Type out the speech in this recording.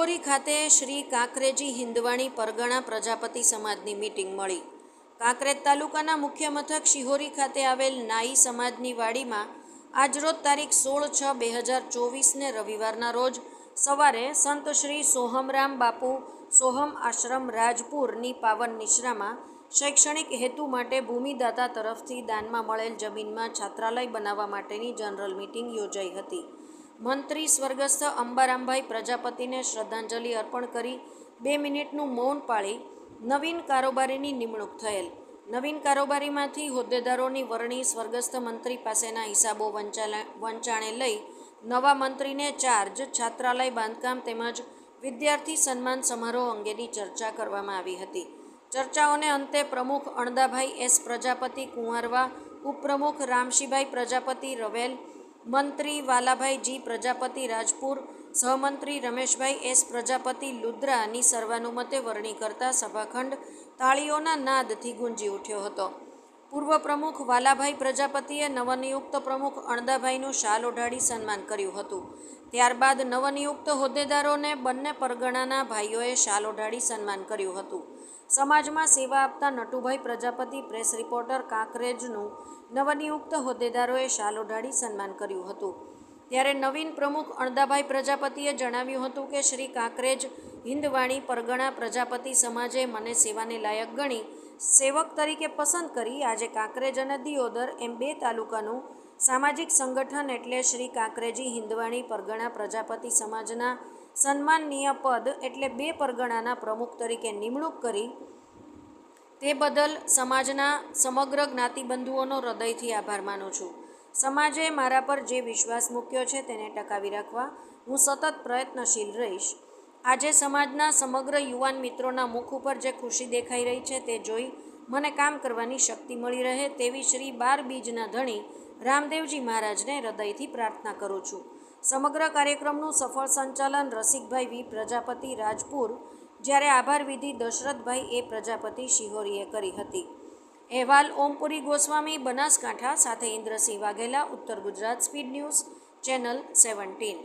ખાતે શ્રી કાંકરેજી હિંદવાણી પરગણા પ્રજાપતિ સમાજની મીટિંગ મળી. કાંકરેજ તાલુકાના મુખ્ય મથક શિહોરી ખાતે આવેલ નાઈ સમાજની વાડીમાં આજરોજ તારીખ સોળ છ બે હજાર ચોવીસને રવિવારના રોજ સવારે સંત શ્રી સોહમરામ બાપુ સોહમ આશ્રમ રાજપુરની પાવન નિશ્રામાં શૈક્ષણિક હેતુ માટે ભૂમિદાતા તરફથી દાનમાં મળેલ જમીનમાં છાત્રાલય બનાવવા માટેની જનરલ મીટિંગ યોજાઈ હતી. મંત્રી સ્વર્ગસ્થ અંબારામભાઈ પ્રજાપતિને શ્રદ્ધાંજલિ અર્પણ કરી બે મિનિટનું મૌન પાળી નવીન કારોબારીની નિમણૂક થયેલ. નવીન કારોબારીમાંથી હોદ્દેદારોની વરણી સ્વર્ગસ્થ મંત્રી પાસેના હિસાબો વંચાણે લઈ નવા મંત્રીને ચાર્જ, છાત્રાલય, બાંધકામ તેમજ વિદ્યાર્થી સન્માન સમારોહ અંગેની ચર્ચા કરવામાં આવી હતી. ચર્ચાઓને અંતે પ્રમુખ અણદાભાઈ એસ પ્રજાપતિ કુંવારવા, ઉપપ્રમુખ રામશીભાઈ પ્રજાપતિ રવેલ મંત્રી વાલાભાઈ જી પ્રજાપતિ રાજપુર, સહમંત્રી રમેશભાઈ એસ, પ્રજાપતિ લુદ્રાની સર્વાનુમતે વરણી કરતા સભાખંડ તાળીઓના નાદથી ગુંજી ઉઠ્યો હતો. પૂર્વ પ્રમુખ વાલાભાઈ પ્રજાપતિએ નવનિયુક્ત પ્રમુખ અણદાભાઈનું શાલ ઓઢાડી સન્માન કર્યું હતું. ત્યારબાદ નવનિયુક્ત હોદ્દેદારોને બંને પરગણાના ભાઈઓએ શાલ ઓઢાડી સન્માન કર્યું હતું. સમાજમાં સેવા આપતા નટુભાઈ પ્રજાપતિ, પ્રેસ રિપોર્ટર કાંકરેજનું નવનિયુક્ત હોદ્દેદારોએ શાલ ઓઢાડી સન્માન કર્યું હતું. ત્યારે નવીન પ્રમુખ અણદાભાઈ પ્રજાપતિએ જણાવ્યું હતું કે, શ્રી કાંકરેજ, હિંદવાણી, પરગણા પ્રજાપતિ સમાજે મને સેવાને લાયક ગણી સેવક તરીકે પસંદ કરી આજે કાંકરેજ અને દિયોદર એમ બે તાલુકાનું સામાજિક સંગઠન એટલે શ્રી કાંકરેજી હિંદવાણી પરગણા પ્રજાપતિ સમાજના સન્માનનીય પદ એટલે બે પરગણાના પ્રમુખ તરીકે નિમણૂક કરી. તે બદલ સમાજના સમગ્ર જ્ઞાતિબંધુઓનો હૃદયથી આભાર માનું છું. સમાજે મારા પર જે વિશ્વાસ મૂક્યો છે તેને ટકાવી રાખવા હું સતત પ્રયત્નશીલ રહીશ. આજે સમાજના સમગ્ર યુવાન મિત્રોના મુખ ઉપર જે ખુશી દેખાઈ રહી છે તે જોઈ મને કામ કરવાની શક્તિ મળી રહે તેવી શ્રી બાર બીજના ધણી રામદેવજી મહારાજને હૃદયથી પ્રાર્થના કરું છું. સમગ્ર કાર્યક્રમનું સફળ સંચાલન રસિકભાઈ વી પ્રજાપતિ રાજપુર, જ્યારે આભાર વિધિ દશરથભાઈ એ પ્રજાપતિ શિહોરીએ કરી હતી. અહેવાલ ઓમપુરી ગોસ્વામી, બનાસકાંઠા સાથે Indrasinh Vaghela, Uttar Gujarat speed news, channel seventeen.